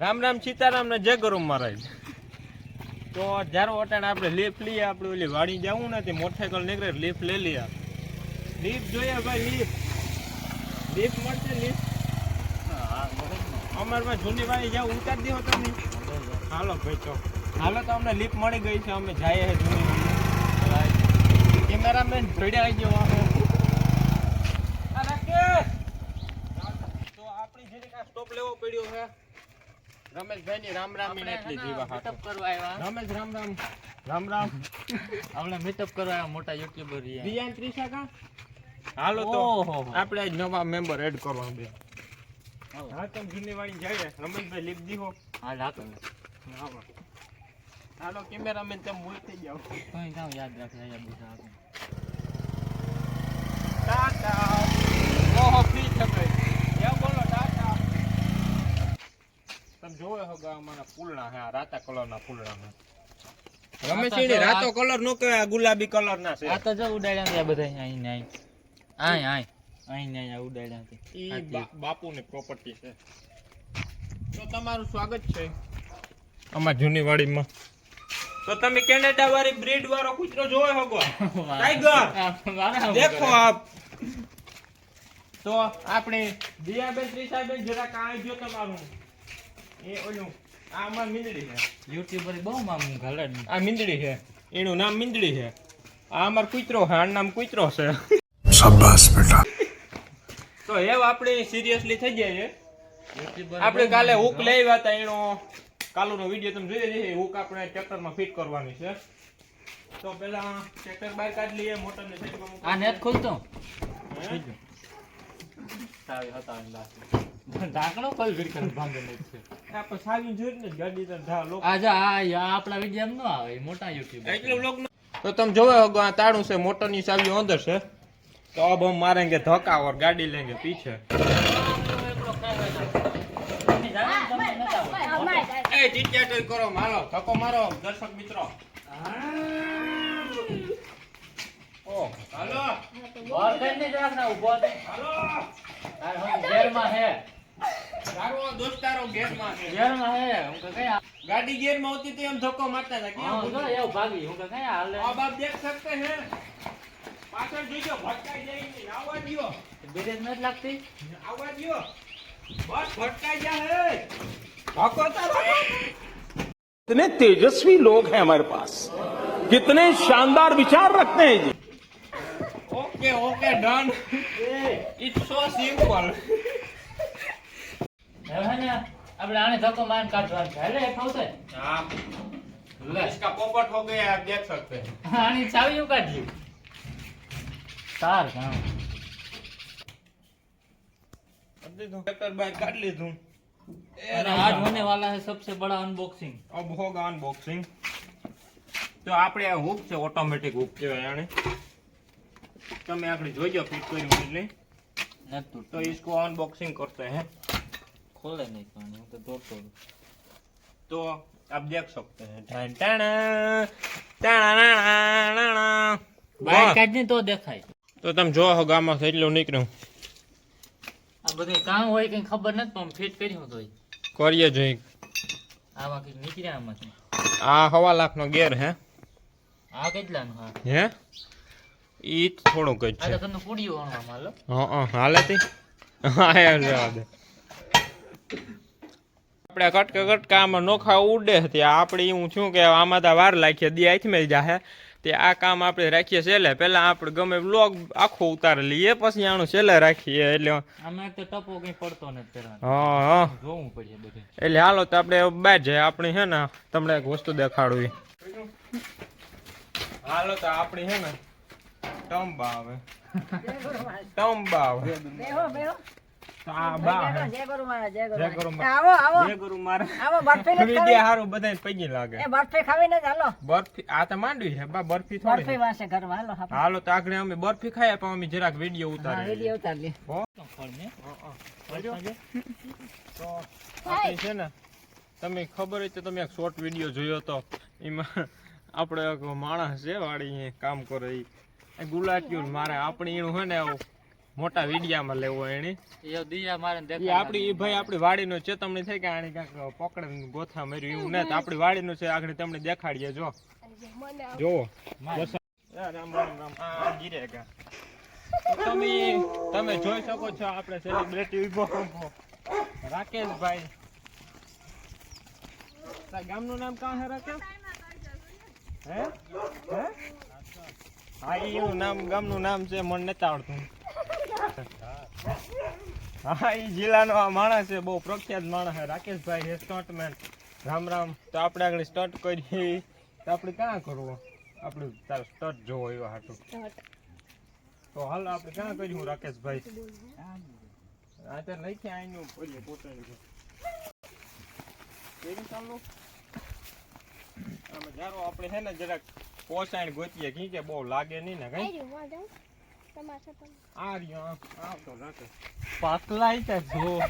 રામ રામ સીતારામ ને જય ગુરુ મહારાજ તો જ્યારે વટાણે આપણે લીફ લઈએ, આપણે ઓલી વાડી જવું ને તે મોટરસાઇકલ નીકળે લીફ લઈ લઈએ લીફ જોઈએ ભાઈ લીફ લીફ મળશે લીફ અમારમાં જૂની વાડી જાવ ઉતાર દેવો તમે. હાલો ભાઈ, તો હાલો તો અમને લીફ મળી ગઈ છે, અમે જઈએ જૂની કેમેરામેન ભેડ્યા આવી ગયો અમે! તો આપણી જેને કાંઈ સ્ટોપ લેવો પડ્યો છે રમેશભાઈ ની રામ રામ એટલી જીવા હાટુ. કરવા આવ્યા. રમેશ રામ રામ. રામ રામ. આપણે મીટઅપ કરવા આવ્યા મોટા યુટ્યુબર દિયાન ત્રીસા હાલો તો આપણે નવા મેમ્બર એડ કરવા બે. હા તમે જૂની વાળી જઈએ રમેશભાઈ લીપ દીહો હા લાતો હાલો. કેમેરામેન તમે મૂળ થઈ જાઓ. કઈ કામ યાદ રાખે અહીંયા બધા ટાટા ઓહો ફ્રી છે ભાઈ એમ બોલો ટાટા હો ગા અમારા ફૂલના હે. રાતા કલરના ફૂલના હે રમેશ રાતો કલર નો કહેવાય ગુલાબી કલર ના છે. આ તો જો ઉડાડ્યા ત્યાં બધા અહીં ને અહીં. આય આય. અહીં ને ઉડાડ્યા છે. ઈ બાપુની પ્રોપર્ટી છે. તો તમારું સ્વાગત છે. અમાર જૂની વાડીમાં. તો તમે કેનેડા વાળી બ્રીડ વાળો કૂતરો જોયો હગો ટાઈગર દેખો આપ. તો આપણે દિયાબેન ત્રિષાબેન જરા કાંઈ જો તમારું. એ ઓલું આમાં મીંદડી છે. યુટ્યુબર બહુ માં ઘલડ આ મીંદડી છે. એનું નામ મીંદડી છે. આ અમાર કૂતરો છે આનું નામ કૂતરો છે. તો હેવ આપણે સિરિયસલી થઈ જાય છે. આપણે કાલે હુક લેવા હતા એનો કાલુનો વીડિયો તમે જોઈ લેજો હુક આપણે ટ્રેક્ટરમાં ફિટ કરવાની છે. તો પેલા ટ્રેક્ટર બહાર કાઢ લઈએ મોટર ને આ નેટ ખોલતો? સારી ઢાંકણો કોઈ ભીડ કરે ભાંગે છે. આપણે સાવી જોઈને જ ગાડી તો ધા લોકો આ જા આ યા આપણા વિડીયો એમ ન આવે એ મોટા યુટ્યુબર એટલે લોક તો તમે જોવે હગો આ તાળું છે મોટરની ચાવી અંદર છે તો अब हम मारेंगे धक्का और गाड़ी लेंगे पीछे એ ટીચર કરો મારો ધક્કો મારો દર્શક મિત્રો ઓ હાલો હાલો ગેરમાં હે તારો દોસ્તારો ગેરમાં છે ગેરમાં હે હું તો કઈ ગાડી ગેરમાં હોતી તો એમ ધક્કો મારતા હતા હા ક્યાં જો એવું ભાગી હું તો કઈ હાલે अब आप देख सकते हैं પાછળ જોજો ભટકાઈ જાય નહીં આવવા દ્યો બેરેજ નથી લાગતી આવવા દ્યો બસ ભટકાઈ જા હે ભાગો તારો कितने तेजस्वी लोग हैं हमारे पास कितने शानदार विचार रखते हैं जी okay okay done it's so simple હવે હે ને આપણે આને ધક્કો માર કાઢવાનો છે. એટલે એક આવશે હા. લે. इसका પોપટ હો ગયા આપ દેખ सकते हैं આની ચાવી ઉકાઢી તાર ગામ. અબે તો પેપર બાર કાઢ લીધું. आज होने वाला है सबसे बड़ा अनबॉक्सिंग अब होगा अनबॉक्सिंग તો આપણે આ હૂક છે ઓટોમેટિક હૂક કહેવાય આને. તમે આગળ જોઈજો ફિટ કર્યું એટલે. તો इसको अनबॉक्सिंग करते हैं ખોલે નહીં પાણી હું તો દોડતો હતો. तो आप देख सकते हैं टाण टाणा, टाणा नाणा, બહાર નાણા। કાઢને તો દેખાય તો તમે જો હો ગામમાં એટલું નીકળ્યું આ બધું કામ હોય કઈ ખબર નથી પણ ફિટ કર્યું તો કરીએ જોઈએ આમાં કઈક નીકળ્યા આમાંથી આ હવા લાખનો ગેર હે આ કેટલાનું હા હે ઈ જ થોડુંક જ આ છે તો તમને પૂડ્યું આણવા માલો હા હા હાલે તી હા એમ જવા દે આપણે કટકે કટકા આમાં નોખા ઉડે તે. આપણે એવું છું કે આમાં તો વાર લાખીએ દી આથી મેં જાહે. તે આ કામ આપણે રાખીએ છેલ્લે પહેલા આપણે ગમે બ્લોગ આખો ઉતારી લઈએ પછી આનું છેલ્લે રાખીએ એટલે આમાં તો ટપો કઈ પડતો નથી હા હા. જોવું પડશે બધું. એટલે હાલો તો આપણે બહાર જાય આપણે છે ને તમને એક વસ્તુ દેખાડવી હાલો તો આપણી છે ને ટંબા આવે. ટંબા આવે. બરફી નથી વિદ્યા ખાવી. હારું બધાને પૈકી લાગે. એ બરફી ખાવી ને ચાલો બરફી આ તો માંડવી છે બા બરફી બરફી થોડી વાસે ઘરમાં હાલો આપણે. હાલો તો આગળ અમે બરફી ખાઈએ પણ અમે જરાક વીડિયો ઉતારી વીડિયો ઉતાર લે હો ફળ ને છે ને તમે ખબર હોય તો તમે એક શોર્ટ વીડિયો જોયો હતો એમાં આપણે માણસ છે વાળી કામ કરે એ ગુલાટીયું મારે આપણે એનું છે ને આવું. મોટા વિડિયામાં લેવો એને એ દિયા મારે દેખાય આપણી ભાઈ આપણી વાડીનો ચેતમણી થઈ કે આને ક્યાંક પકડે ગોથા માર્યું એવું નથી આપણી વાડીનું છે આગળ તમને દેખાડીએ જો. જોવો રામ રામ રામ. આ ગીરે ગા તમે તમે જોઈ શકો છો આપણે સેલિબ્રિટી ઊભો ઊભો. રાકેશભાઈ. ગામનું નામ કાં હે રાકેશ? હે? હે? હા એનું નામ ગામનું નામ છે મને નથી આવડતું. હા, એ જિલ્લાનો આ માણસ છે, બહુ પ્રખ્યાત માણસ રાકેશભાઈ છે સ્ટન્ટમેન રામ રામ. તો આપણે આગળ સ્ટન્ટ કરીએ. તો આપણે ક્યાં કરવું? આપણે તારો સ્ટન્ટ જોવો એવા હાટું. તો હાલ આપણે ક્યાં કર્યું, રાકેશભાઈ? આ કે આઈનું બોલીએ, પોતાનું કેવી ચાલુ? જારો આપણે છે ને જરાક પોસાણ ગોતીએ કી કે બહુ લાગે નહીં ને કઈ. આ રહ્યો આવતો જો.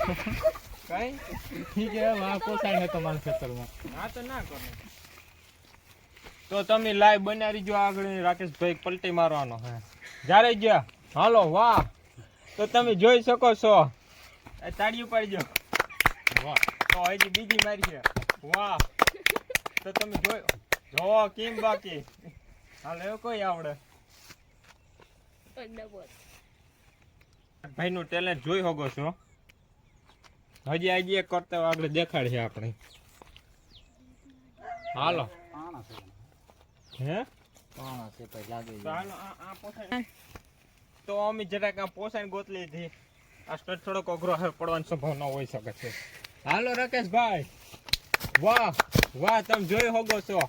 કઈ? ઈ કે વાહ પોસાય ને તમારા ખેતરમાં. હા તો ના કરો. તો તમે લાઈવ બનાવી જો આગળ રાકેશભાઈ પલટી મારવાનો હે. જ્યારે ગયા હાલો વાહ. તો તમે જોઈ શકો છો. એ તાળી ઉપાડજો વાહ. તો હજી બીજી મારી છે. વાહ. તો તમે જોયો જો કેમ બાકી? હાલ એવું કોઈ આવડે. ભાઈનું ટેલેન્ટ જોઈ શકો છો? હજી આજે એક કરતા આગળ દેખાડશે આપણે. હાલો. હે? તો અમે જરાક આ પોસાય ગોતલી હતી. આ સ્ટડ થોડોક અઘરો પડવાની સંભાવના હોઈ શકે છે. હાલો રાકેશભાઈ. વાહ વાહ તમે જોઈ હોગો છો.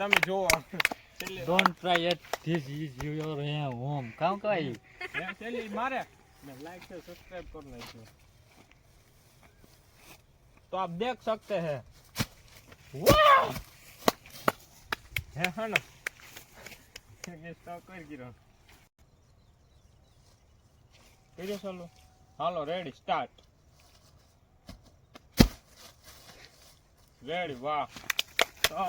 તમે જુઓ છેલ્લે don't try it this is your home કામ કઈ મેં છેલ્લી મારે मैं लाइक से सब्सक्राइब कर लेते तो आप देख सकते हैं वाह है है ना ये स्टॉक कर गिरो કર્યો ચાલો હાલો રેડી સ્ટાર્ટ રેડી વાહ તો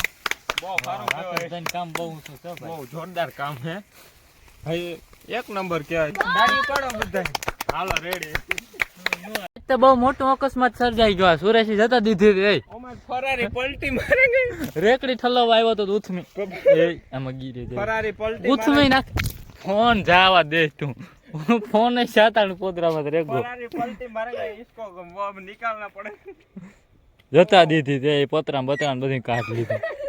બહુ અકસ્માત સર્જાઈ ગયો. સુરેશી જતા દીધી એ રેકડી ઠલવા આવ્યો તો ઉથમી ઉથમી નાખ. ફોન જાવા દે તું. ફોન ને પોતરા પોદરામાં રેગો. ફરારી પલટી મારે પડે. જતા દીધી તે પતરા બતરામ બધી કાઢ લીધી.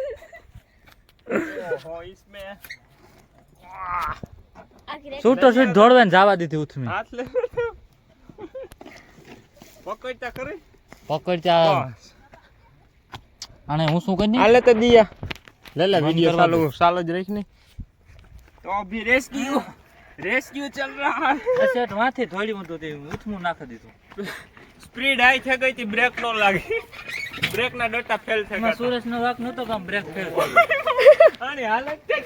છૂટો છૂટ દોડવે ને જવા દીધી ઉથમી? હાથ લે. પકડતા કરે પકડતા અને હું શું કરી આલે તો દિયા. લે લે વિડિયો ચાલુ. ચાલુ જ રેખ ને તો અભી રેસ્ક્યુ રેસ્ક્યુ ચાલ રહા. છે સેટ માથે થોડી મતો તે ઉથમું નાખી દીધું. સ્પીડ હાઈ થઈ ગઈ હતી બ્રેક નો લાગી. બ્રેક ના ડટ્ટા ફેલ થઈ ગયા સુરેશ નો વાક નતો કામ બ્રેક ફેલ આની હાલત તે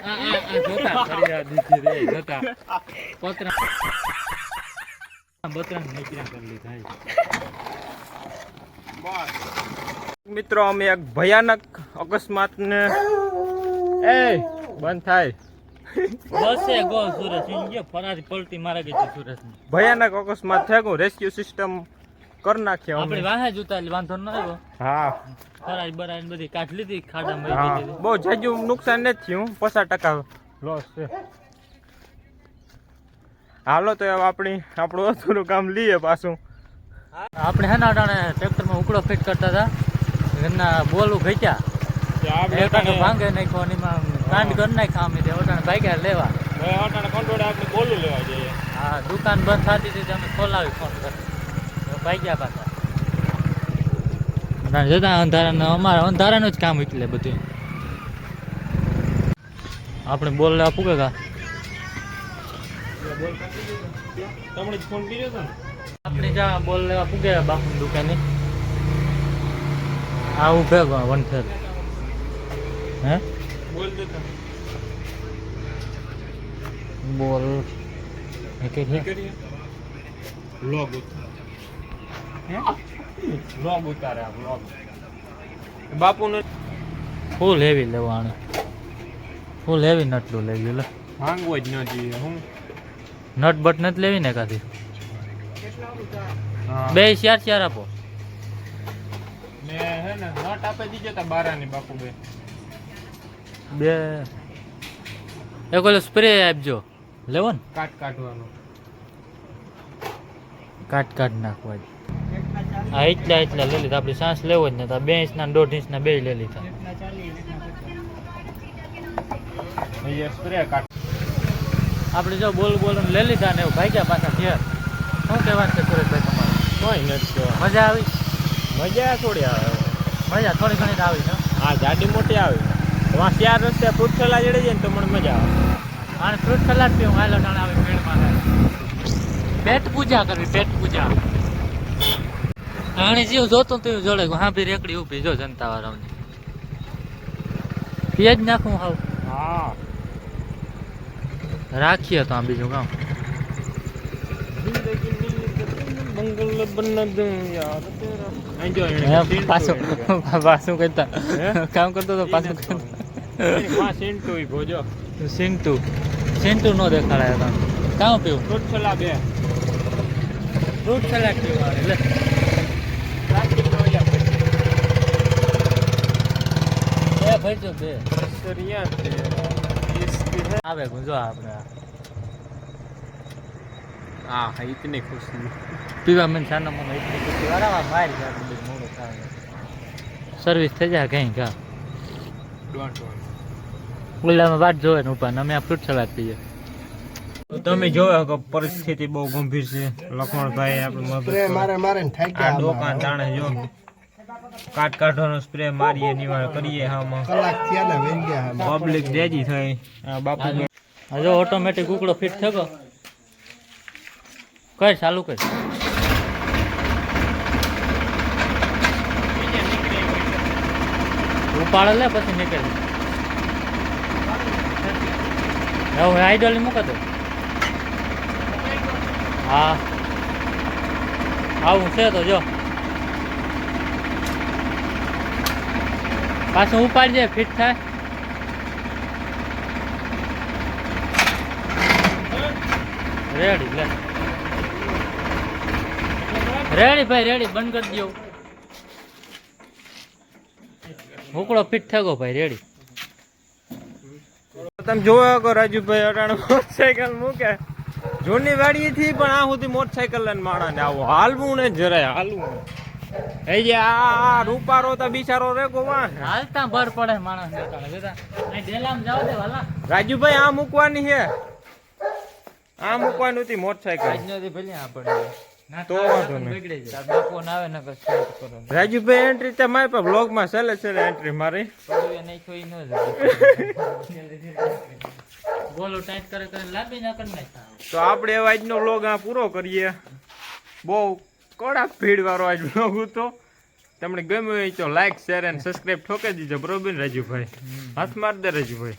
આ આ આ જોતા આ દીધી રે જોતા. પોતરા બતરા નીકળ્યા કરી લીધા મિત્રો અમે એક ભયાનક અકસ્માત ને એ બંધ થાય. બસે ગો સુરત. ગયો ફરારી પલટી મારે ગઈ સુરત ભયાનક અકસ્માત થયો રેસ્ક્યુ સિસ્ટમ કર નાખ્યા આપણે વાહે જોતા એટલે વાંધો ન આવ્યો. હા. ફરારી બરારી બધી કાઢ લીધી ખાડા મરી ગઈ બહુ જાજુ નુકસાન નથી થયું પચાસ ટકા લોસ છે. હાલો તો આપણી આપણું અધૂરું કામ લઈએ પાછું. આપણે હે ને અટાણે ટ્રેક્ટરમાં ઉકળો ફિટ કરતા હતા. એમના બોલું ઘટ્યા. ભાંગે નાખ્યો એમાં કાંડ કરી નાખ્યા અમે તે અટાણે ભાગ્યા લેવા. આપણે બોલું લેવા જઈએ. હા દુકાન બંધ થતી હતી અમે ખોલાવી ફોન કરી ભાગ્યા પાછા. અટાણે જતા અંધારાને અમારા અંધારાનું જ કામ એટલે બધું. આપણે બોલ લેવા પૂગે કા તમને જ ફોન કર્યો હતો આપણે જ્યાં બોલ લેવા પૂગે બાપુ દુકાને? આવું ભેગો વન ફેર હે? બોલ. લોગ લોગ ઉતારે. આ લોગ બાપુને ફૂલ હેવી લેવાનું. ફૂલ હેવી નટલું લઈ ગયું લે. માંગવો જ ન જોઈએ હું. નટ બટ નથી લેવી ને કાથી બે ચાર ચાર આપો. ને હે ને નટ આપી દીજો તા બારાની બાપુ બે બે. એક ઓલો સ્પ્રે આપજો. લેવો ને. કાટ કાઢવાનો. કાટ કાટ નાખવા હા એટલા એટલા લઈ લીધા. આપણી સાસ લેવો જ ને તો બે ઇંચના દોઢ ઇંચના બે લઈ લીધા. આપણે જો બોલ બોલ લઈ લીધા ને એવું ભાગ્યા પાછા ઘેર. શું કહેવાનું છે સુરેશભાઈ તમારે? કોઈ નથી. મજા આવી? મજા થોડી આવે. મજા થોડી ઘણી આવી હા? ગાડી મોટી આવે. વાં ચાર રસ્તે ફ્રૂટ સલાડ જડે જાય ને તો મને મજા આવે. અને ફ્રૂટ સલાડ પીવું હાલો ટાણા આવે ભીડમાં પેટ પૂજા કરવી પેટ પૂજા. આણે જેવું જોતું તું જોડે હા ભી રેકડી ઊભી જો જનતા વાળાની જ નાખું હાવ. હા. રાખીએ તો આ બીજું કામ. મંગલ બન યાર. તેરા. પાછું પાછું કરતા કામ કરતો તો પાછું કરતા સિન્ટુ ભોજો સિન્ટુ સિન્ટુ નો દેખાડાય હતા પીવું? ફ્રૂટ સલાડ બે. ફ્રૂટ સલાડ પીવું આવે લે બે ભાઈ બે. આવે ગુંજો આપણે. હા હા ઇતની ખુશી પીવા મને સાના મને ખુશી વારાવા બહાર ગયા મોડું સર્વિસ થઈ જાય કઈ કા? ડોન્ટ ઓલામાં વાટ જોવે ને ઉપર અમે આ ફ્રૂટ સલાડ પીએ. તમે જોયો કે પરિસ્થિતિ બહુ ગંભીર છે. લખમણભાઈ આપણું મારે મારે આ દુકાન તાણે જો કાટ કાઢવાનો સ્પ્રે મારીએ નિવારણ કરીએ હામાં કલાક થયા ને વેરી ગયા પબ્લિક દેજી થઈ. આ બાપુ હજો ઓટોમેટિક ઉકળો ફિટ થયો કઈ ચાલુ કર ઉપાડે લે પછી નીકળે હવે આઈડોલ મૂકો તો. હા. આવું છે તો જો. પાછું ઉપાડી દે ફિટ થાય. રેડી લે. રેડી ભાઈ રેડી બંધ કરી દો હુકડો ફિટ થયો ભાઈ રેડી તમે જોયો કે રાજુભાઈ અટાણે મોટરસાયકલ મૂકે. જૂની વાડી થી પણ આ સુધી મોટરસાયકલ લઈને માણા ને આવું. હાલવું ને જરાય હાલવું. એ જે આ રૂપારો તો બિચારો રે ગોવા હાલતા બર પડે માણસ ને અટાણે. જોતા જાવ દે વાલા રાજુભાઈ આ મૂકવાની છે આ મૂકવાની હતી મોટરસાયકલ આજનોથી ભલે આ પડે ના તો વાંધો નહીં. રાજુભાઈ એન્ટ્રી તો મારી પાસે બ્લોગમાં છેલ્લે છેલ્લે એન્ટ્રી મારી? પડવે નહીં કોઈ ન બોલો ટાઈટ કરે કરે લાંબી ના કરી તો આપણે એવા આજનો બ્લોગ આ પૂરો કરીએ. બહુ કડક ભીડ વાળો આજ બ્લોગ હતો. તમને ગમ્યું હોય તો લાઈક શેર અને સબસ્ક્રાઈબ ઠોકી દીજો. બરોબર રાજુભાઈ હાથ માર દે રાજુભાઈ